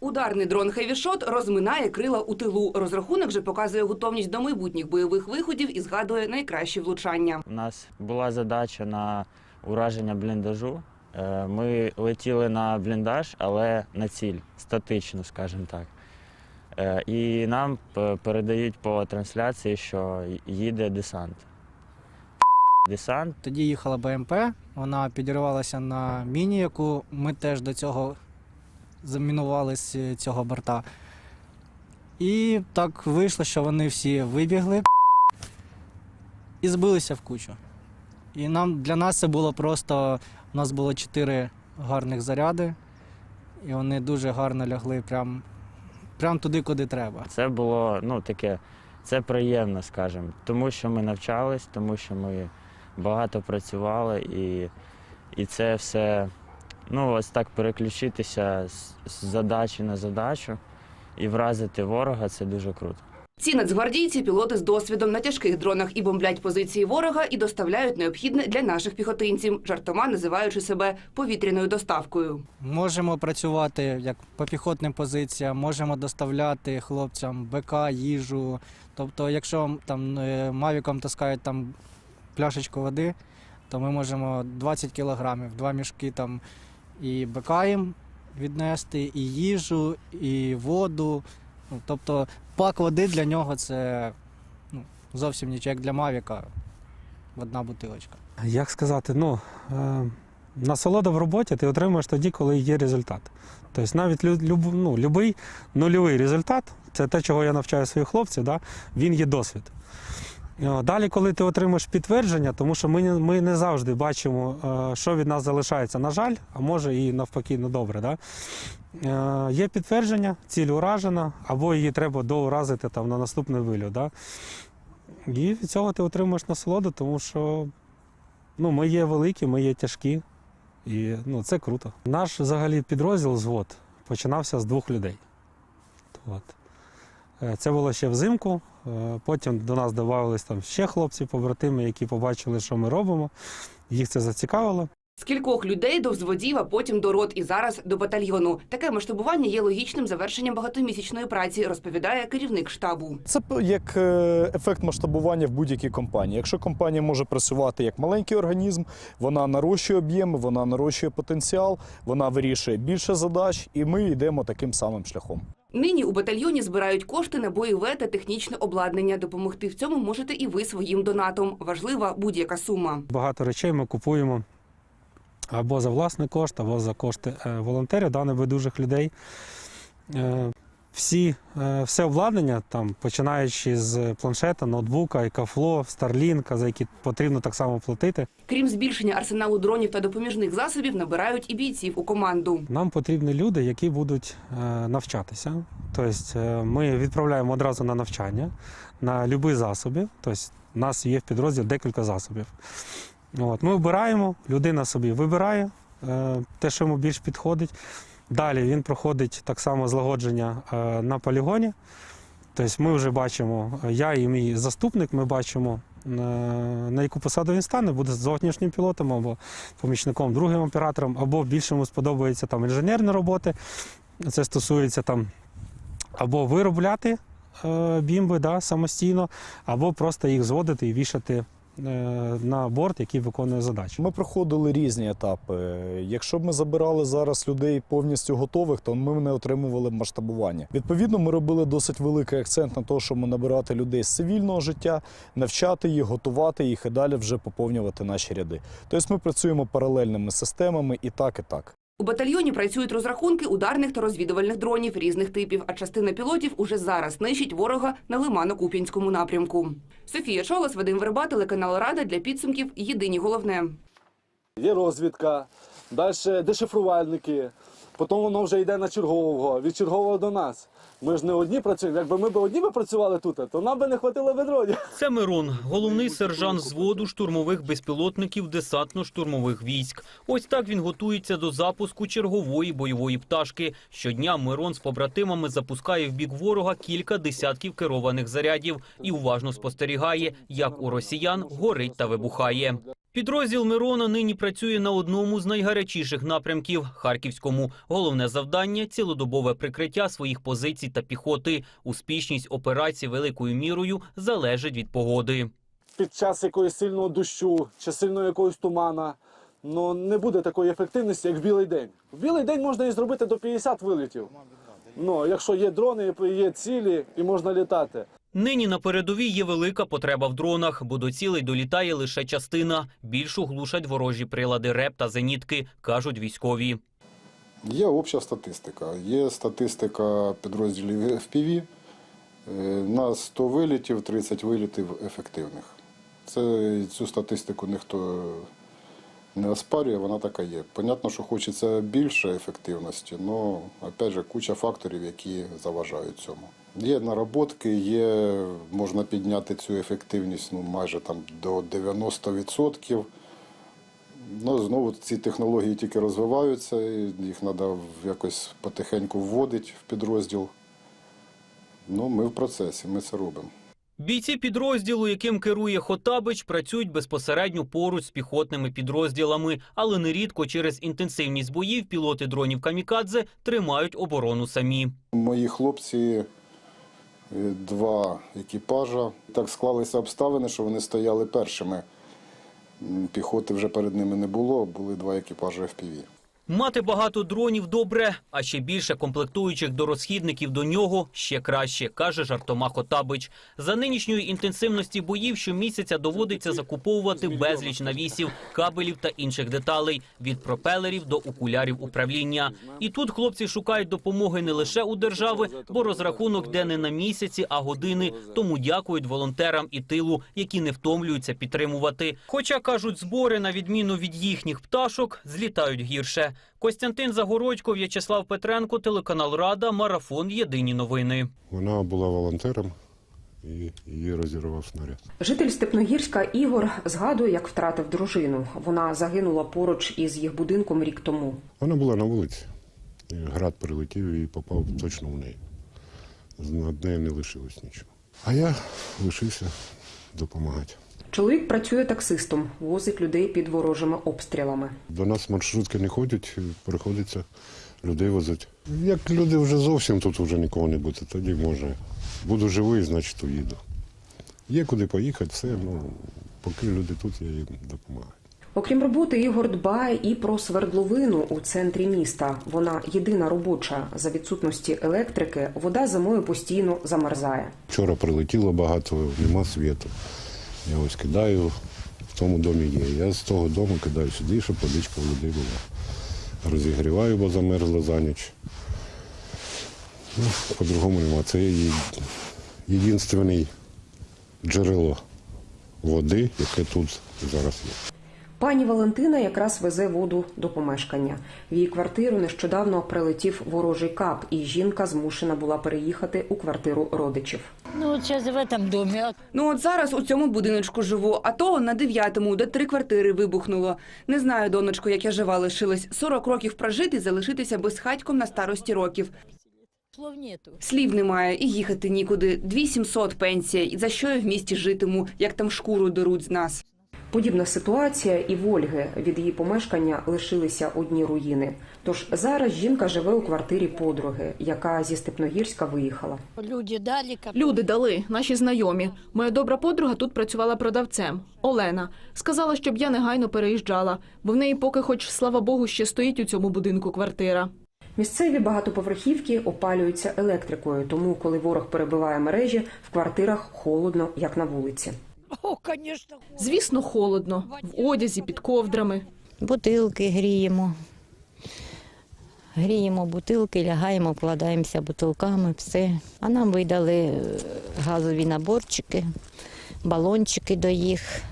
Ударний дрон «Хевішот» розминає крила у тилу. Розрахунок же показує готовність до майбутніх бойових виходів і згадує найкращі влучання. У нас була задача на ураження бліндажу. Е, Ми летіли на бліндаж, але на ціль, статично, скажімо так. Е, І нам передають по трансляції, що їде десант. Десант Тоді їхала БМП, вона підірвалася на міні, яку ми теж до цього замінували з цього борта. І так вийшло, що вони всі вибігли і збилися в кучу. І нам, для нас це було просто. У нас було чотири гарних заряди, і вони дуже гарно лягли прям, прям туди, куди треба. це було ну, таке, це приємно, скажімо, тому що ми навчались, тому що ми багато працювали і, і це все, ну, ось так переключитися з, з задачі на задачу і вразити ворога це дуже круто. Ці нацгвардійці – пілоти з досвідом на тяжких дронах і бомблять позиції ворога і доставляють необхідне для наших піхотинців, жартома називаючи себе повітряною доставкою. Можемо працювати як по піхотним позиціям, можемо доставляти хлопцям БК, їжу. Тобто, якщо там е, мавіком таскають там пляшечку води, то ми можемо 20 кілограмів, два мішки там і БК їм віднести, і їжу, і воду. Ну, тобто пак води для нього це ну, зовсім нічого, як для Мавіка, одна бутилочка. Як сказати, ну е, насолода в роботі ти отримуєш тоді, коли є результат. Тобто навіть лю, люб, ну, любий нульовий результат, це те, чого я навчаю своїх хлопців, да, він є досвід. Е, Далі, коли ти отримуєш підтвердження, тому що ми, не- ми не завжди бачимо, е, що від нас залишається, на жаль, а може і навпаки, ну добре. Да? Е, Є підтвердження, ціль уражена, або її треба доуразити там, на наступний виліт. Да? І від цього ти отримуєш насолоду, тому що Ну, ми є великі, ми є тяжкі, і ну, це круто. Наш взагалі підрозділ взвод починався з двох людей. От. Е, Це було ще взимку. е, Потім до нас додавались там ще хлопці, побратими, які побачили, що ми робимо. Їх це зацікавило. З кількох людей до взводів, а потім до рот і зараз до батальйону. Таке масштабування є логічним завершенням багатомісячної праці, розповідає керівник штабу. Це як е, ефект масштабування в будь-якій компанії. Якщо компанія може працювати як маленький організм, вона нарощує об'єми, вона нарощує потенціал, вона вирішує більше задач, і ми йдемо таким самим шляхом. Нині у батальйоні збирають кошти на бойове та технічне обладнання. Допомогти в цьому можете і ви своїм донатом. Важлива будь-яка сума. Багато речей ми купуємо або за власний кошт, або за кошти е, волонтерів, да, небайдужих людей. Всі, е, все обладнання, там, починаючи з планшета, ноутбука, екафло, старлінка, за які потрібно так само платити. Крім збільшення арсеналу дронів та допоміжних засобів, набирають і бійців у команду. Нам потрібні люди, які будуть е, навчатися. Тобто е, ми відправляємо одразу на навчання на будь-які засоби. Тобто у нас є в підрозділі декілька засобів. От, ми вибираємо, людина собі вибирає те, що йому більш підходить. Далі він проходить так само злагодження е, на полігоні. Тобто ми вже бачимо, е, я і мій заступник, ми бачимо, е, на яку посаду він стане, буде зовнішнім пілотом або помічником, другим оператором, або більше йому сподобається там інженерні роботи. Це стосується там або виробляти бімби да, самостійно, або просто їх зводити і вішати на борт, який виконує задачу. Ми проходили різні етапи. Якщо б ми забирали зараз людей повністю готових, то ми не отримували масштабування. Відповідно, ми робили досить великий акцент на те, щоб набирати людей з цивільного життя, навчати їх, готувати їх і далі вже поповнювати наші ряди. Тобто ми працюємо паралельними системами і так, і так. У батальйоні працюють розрахунки ударних та розвідувальних дронів різних типів, а частина пілотів уже зараз нищить ворога на Лимано-Куп'янському напрямку. Софія Чолос, Вадим Верба, телеканал Рада для підсумків. Єдині головне. Є розвідка, далі дешифрувальники, потім воно вже йде на чергового, від чергового до нас. Ми ж не одні працюємо. Якби ми б одні би працювали тут, то нам би не хватило би дронів. Це Мирон, головний сержант взводу штурмових безпілотників десантно-штурмових військ. Ось так він готується до запуску чергової бойової пташки. Щодня Мирон з побратимами запускає в бік ворога кілька десятків керованих зарядів і уважно спостерігає, як у росіян горить та вибухає. Підрозділ Мирона нині працює на одному з найгарячіших напрямків Харківському. Головне завдання цілодобове прикриття своїх позицій та піхоти. Успішність операції великою мірою залежить від погоди. Під час якоїсь сильного дощу чи сильного якогось тумана ну, не буде такої ефективності, як в білий день. В білий день можна і зробити до 50 вилітів. Ну, якщо є дрони, є цілі і можна літати. Нині на передовій є велика потреба в дронах, бо до цілей долітає лише частина. Більшу глушать ворожі прилади РЕП та зенітки, кажуть військові. Є обща статистика. Є статистика підрозділів FPV. Е, На 100 вилітів 30 вилітів ефективних. Це, цю статистику ніхто не оспарює, вона така є. Понятно, що хочеться більше ефективності, але опять же куча факторів, які заважають цьому. Є наработки, є, можна підняти цю ефективність ну, майже там, до 90%. Ну, знову ці технології тільки розвиваються, і їх треба якось потихеньку вводити в підрозділ. Ну, ми в процесі, ми це робимо. Бійці підрозділу, яким керує Хотабич, працюють безпосередньо поруч з піхотними підрозділами, але нерідко через інтенсивність боїв пілоти дронів камікадзе тримають оборону самі. Мої хлопці, два екіпажа. Так склалися обставини, що вони стояли першими. Піхоти вже перед ними не було, були два екіпажі FPV. Мати багато дронів добре, а ще більше комплектуючих до розхідників до нього ще краще, каже жартома Хотабич. За нинішньої інтенсивності боїв щомісяця доводиться закуповувати безліч навісів, кабелів та інших деталей від пропелерів до окулярів управління. І тут хлопці шукають допомоги не лише у держави, бо розрахунок де не на місяці, а години. Тому дякують волонтерам і тилу, які не втомлюються підтримувати. Хоча кажуть, збори на відміну від їхніх пташок злітають гірше. Костянтин Загородько, В'ячеслав Петренко, телеканал Рада, марафон. Єдині новини. Вона була волонтером і її розірвав снаряд. Житель Степногірська Ігор згадує, як втратив дружину. Вона загинула поруч із їх будинком рік тому. Вона була на вулиці. Град прилетів і попав точно в неї. Над нею не лишилось нічого. А я лишився допомагати. Чоловік працює таксистом, возить людей під ворожими обстрілами. До нас маршрутки не ходять, приходиться людей возити. Як люди вже зовсім тут вже нікого не буде, тоді може. Буду живий, значить уїду. Є куди поїхати, все, ну, поки люди тут, я їм допомагаю. Окрім роботи, Ігор дбає і про свердловину у центрі міста. Вона єдина робоча. За відсутності електрики вода зимою постійно замерзає. Вчора прилетіло багато, нема світу. Я ось кидаю, в тому домі є. Я з того дому кидаю сюди, щоб водичка в людей була. Розігріваю, бо замерзла за ніч. Ну, по-другому нема. Це є єдине джерело води, яке тут зараз є. Пані Валентина якраз везе воду до помешкання. В її квартиру нещодавно прилетів ворожий кап, і жінка змушена була переїхати у квартиру родичів. Ну, вот сейчас в этом доме. Ну от зараз у цьому будиночку живу, а то на дев'ятому, де три квартири вибухнуло. Не знаю, донечко, як я жива лишилась. 40 років прожити залишитися безхатьком на старості років. Слів немає і їхати нікуди. 2700 пенсія. І за що я в місті житиму, як там шкуру деруть з нас? Подібна ситуація і в Ольги. Від її помешкання лишилися одні руїни. Тож зараз жінка живе у квартирі подруги, яка зі Степногірська виїхала. Люди дали, как Люди дали, наші знайомі. Моя добра подруга тут працювала продавцем. Олена. Сказала, щоб я негайно переїжджала, бо в неї поки хоч, слава Богу, ще стоїть у цьому будинку квартира. Місцеві багатоповерхівки опалюються електрикою, тому коли ворог перебиває мережі, в квартирах холодно, як на вулиці. О. Звісно, холодно. В одязі, під ковдрами. Бутилки гріємо. Гріємо бутилки, лягаємо, вкладаємося бутилками, все. А нам видали е, газові наборчики, балончики до їх.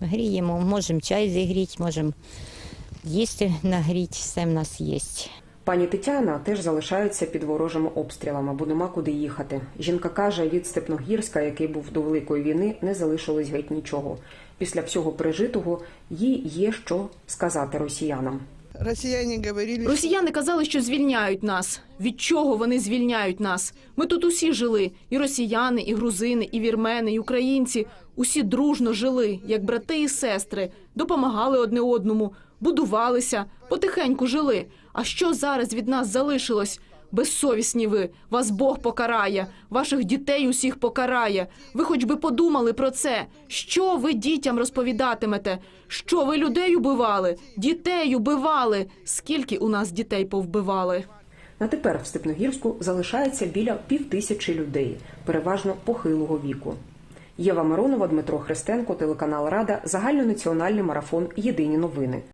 Гріємо, можемо чай зігріти, можемо їсти нагріти, все в нас є. Пані Тетяна теж залишається під ворожими обстрілами, бо нема куди їхати. Жінка каже, від Степногірська, який був до Великої війни, не залишилось геть нічого. Після всього пережитого їй є що сказати росіянам. Росіяни говорили, Росіяни казали, що звільняють нас. Від чого вони звільняють нас? Ми тут усі жили: і росіяни, і грузини, і вірмени, і українці. Усі дружно жили, як брати і сестри, допомагали одне одному, будувалися, потихеньку жили. А що зараз від нас залишилось? Безсовісні ви, вас Бог покарає, ваших дітей усіх покарає. Ви хоч би подумали про це. Що ви дітям розповідатимете? Що ви людей убивали? Дітей убивали? Скільки у нас дітей повбивали? На тепер в Степногірську залишається біля півтисячі людей, переважно похилого віку. Єва Миронова, Дмитро Христенко, телеканал Рада, загальнонаціональний марафон Єдині новини.